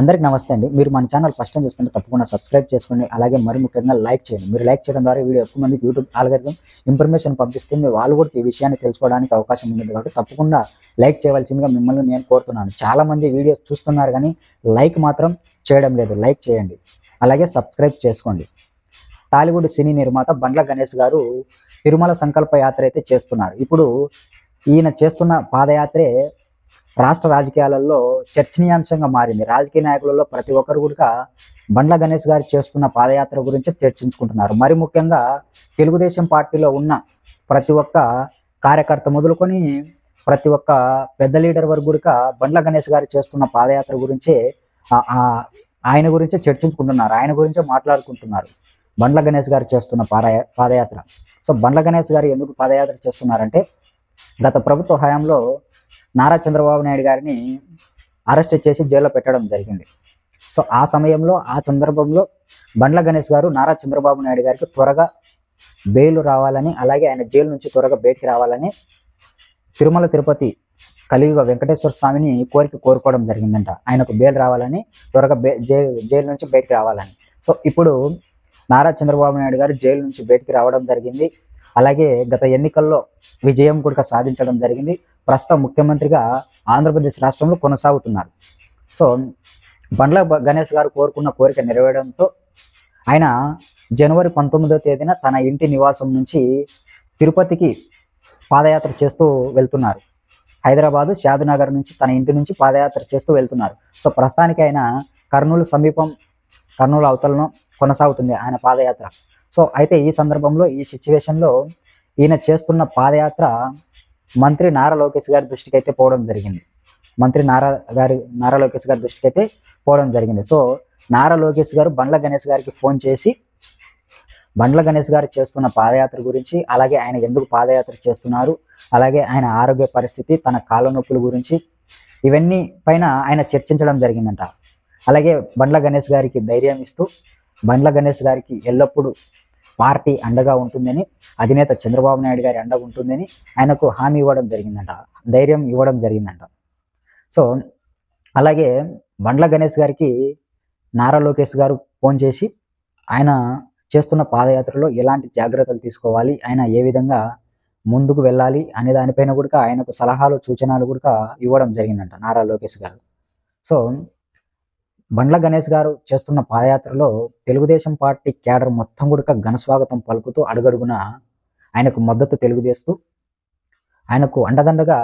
అందరికి నమస్తే అండి. మీరు మన ఛానల్ ఫస్ట్ టైం చూస్తుంటే తప్పకుండా సబ్స్క్రైబ్ చేసుకోండి. అలాగే మరి ముఖ్యంగా లైక్ చేయండి. మీరు లైక్ చేయడం ద్వారా వీడియో ఎక్కువ మందికి యూట్యూబ్ ఆల్గరిథం ఇన్ఫర్మేషన్ పంపిస్తుంది. వాళ్ళు కూడా ఈ విషయాన్ని తెలుసుకోవడానికి అవకాశం ఉంటుంది కాబట్టి తప్పకుండా లైక్ చేయవలసిందిగా మిమ్మల్ని నేను కోరుతున్నాను. చాలా మంది వీడియోస్ చూస్తున్నారు కానీ లైక్ మాత్రం చేయడం లేదు. లైక్ చేయండి. అలాగే సబ్స్క్రైబ్ చేసుకోండి. టాలీవుడ్ సినీ నిర్మాత బండ్ల గణేష్ గారు తిరుమల సంకల్ప యాత్ర అయితే చేస్తున్నారు. ఇప్పుడు ఈయన చేస్తున్న పాదయాత్రే రాష్ట్ర రాజకీయాలలో చర్చనీయాంశంగా మారింది. రాజకీయ నాయకులలో ప్రతి ఒక్కరు కూడా బండ్ల గణేష్ గారు చేస్తున్న పాదయాత్ర గురించి చర్చించుకుంటున్నారు. మరి ముఖ్యంగా తెలుగుదేశం పార్టీలో ఉన్న ప్రతి ఒక్క కార్యకర్త మొదలుకొని ప్రతి ఒక్క పెద్ద లీడర్ వరకు కూడా బండ్ల గణేష్ గారు చేస్తున్న పాదయాత్ర గురించి ఆ- ఆయన గురించే చర్చించుకుంటున్నారు. ఆయన గురించే మాట్లాడుకుంటున్నారు. బండ్ల గణేష్ గారు చేస్తున్న పాదయా పాదయాత్ర. సో బండ్ల గణేష్ గారు ఎందుకు పాదయాత్ర చేస్తున్నారంటే గత ప్రభుత్వ హయాంలో నారా చంద్రబాబు నాయుడు గారిని అరెస్ట్ చేసి జైల్లో పెట్టడం జరిగింది. సో ఆ సమయంలో ఆ సందర్భంలో బండ్ల గణేష్ గారు నారా చంద్రబాబు నాయుడు గారికి త్వరగా బెయిల్ రావాలని అలాగే ఆయన జైలు నుంచి త్వరగా బయటికి రావాలని తిరుమల తిరుపతి కలియుగ వెంకటేశ్వర స్వామిని కోరిక కోరుకోవడం జరిగిందంట. ఆయనకు బెయిల్ రావాలని త్వరగా బే జైలు జైలు నుంచి బయటికి రావాలని. సో ఇప్పుడు నారా చంద్రబాబు నాయుడు గారు జైలు నుంచి బయటికి రావడం జరిగింది. అలాగే గత ఎన్నికల్లో విజయం కూడా సాధించడం జరిగింది. ప్రస్తుత ముఖ్యమంత్రిగా ఆంధ్రప్రదేశ్ రాష్ట్రంలో కొనసాగుతున్నారు. సో బండ్ల గణేష్ గారు కోరుకున్న కోరిక నెరవేరడంతో ఆయన జనవరి పంతొమ్మిదో తేదీన తన ఇంటి నివాసం నుంచి తిరుపతికి పాదయాత్ర చేస్తూ వెళ్తున్నారు. హైదరాబాదు షాద్నగర్ నుంచి తన ఇంటి నుంచి పాదయాత్ర చేస్తూ వెళ్తున్నారు. సో ప్రస్తుతానికి ఆయన కర్నూలు సమీపం కర్నూలు అవతలను కొనసాగుతుంది ఆయన పాదయాత్ర. సో అయితే ఈ సందర్భంలో ఈ సిచ్యువేషన్లో ఈయన చేస్తున్న పాదయాత్ర మంత్రి నారా లోకేష్ గారి దృష్టికి అయితే పోవడం జరిగింది. మంత్రి నారా గారి నారా లోకేష్ గారి దృష్టికి అయితే పోవడం జరిగింది. సో నారా లోకేష్ గారు బండ్ల గణేష్ గారికి ఫోన్ చేసి బండ్ల గణేష్ గారు చేస్తున్న పాదయాత్ర గురించి అలాగే ఆయన ఎందుకు పాదయాత్ర చేస్తున్నారు అలాగే ఆయన ఆరోగ్య పరిస్థితి తన కాళ్ళ నొప్పుల గురించి ఇవన్నీ పైన ఆయన చర్చించడం జరిగిందంట. అలాగే బండ్ల గణేష్ గారికి ధైర్యం ఇస్తూ బండ్ల గణేష్ గారికి ఎల్లప్పుడూ పార్టీ అండగా ఉంటుందని అధినేత చంద్రబాబు నాయుడు గారి అండగా ఉంటుందని ఆయనకు హామీ ఇవ్వడం జరిగిందంట ధైర్యం ఇవ్వడం జరిగిందంట. సో అలాగే బండ్ల గణేష్ గారికి నారా లోకేష్ గారు ఫోన్ చేసి ఆయన చేస్తున్న పాదయాత్రలో ఎలాంటి జాగ్రత్తలు తీసుకోవాలి ఆయన ఏ విధంగా ముందుకు వెళ్ళాలి అనే దానిపైన కూడా ఆయనకు సలహాలు సూచనలు కూడా ఇవ్వడం జరిగిందంట నారా లోకేష్ గారు. సో బండ్ల గణేష్ గారు చేస్తున్న పాదయాత్రలో తెలుగుదేశం పార్టీ క్యాడర్ మొత్తం కూడా ఘనస్వాగతం పలుకుతూ అడుగడుగున ఆయనకు మద్దతు తెలుగుదేస్తూ ఆయనకు అండదండగా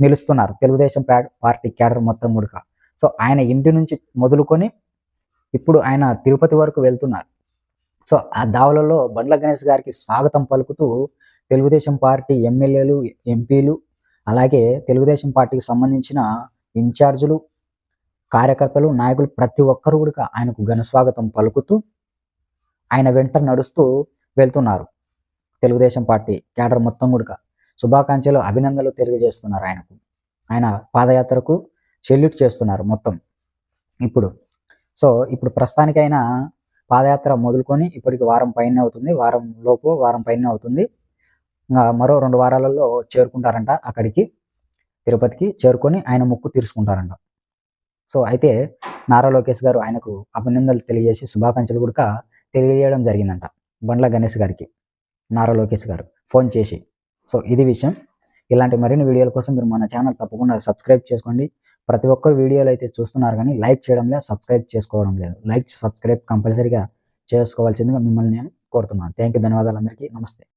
నిలుస్తున్నారు తెలుగుదేశం పార్టీ క్యాడర్ మొత్తం కూడా సో ఆయన ఇంటి నుంచి మొదలుకొని ఇప్పుడు ఆయన తిరుపతి వరకు వెళ్తున్నారు. సో ఆ దావలలో బండ్ల గణేష్ గారికి స్వాగతం పలుకుతూ తెలుగుదేశం పార్టీ ఎమ్మెల్యేలు ఎంపీలు అలాగే తెలుగుదేశం పార్టీకి సంబంధించిన ఇన్ఛార్జులు కార్యకర్తలు నాయకులు ప్రతి ఒక్కరు కూడా ఆయనకు ఘనస్వాగతం పలుకుతూ ఆయన వెంట నడుస్తూ వెళ్తున్నారు. తెలుగుదేశం పార్టీ కేడర్ మొత్తం కూడా శుభాకాంక్షలు అభినందనలు తెలియజేస్తున్నారు ఆయనకు. ఆయన పాదయాత్రకు సెల్యూట్ చేస్తున్నారు మొత్తం. ఇప్పుడు సో ఇప్పుడు ప్రస్తుతానికి పాదయాత్ర మొదలుకొని ఇప్పటికి వారం పైన అవుతుంది. వారం లోపు వారం పైన అవుతుంది. ఇంకా మరో రెండు వారాలలో చేరుకుంటారంట అక్కడికి తిరుపతికి చేరుకొని ఆయన ముక్కు తీర్చుకుంటారంట. సో అయితే నారా లోకేష్ గారు ఆయనకు అభినందనలు తెలియజేసి శుభాకాంక్షలు కూడా తెలియజేయడం జరిగిందంట బండ్ల గణేష్ గారికి నారా లోకేష్ గారు. ఫోన్ చేసి. సో ఇది విషయం. ఇలాంటి మరిన్ని వీడియోల కోసం మీరు మన ఛానల్ తప్పకుండా సబ్స్క్రైబ్ చేసుకోండి. ప్రతి ఒక్కరు వీడియోలు అయితే చూస్తున్నారు కానీ లైక్ చేయడం లేదు సబ్స్క్రైబ్ చేసుకోవడం లేదు. లైక్ సబ్స్క్రైబ్ కంపల్సరీగా చేసుకోవాల్సిందిగా మిమ్మల్ని నేను కోరుతున్నాను. థ్యాంక్ యూ ధన్యవాదాలు అందరికీ. నమస్తే.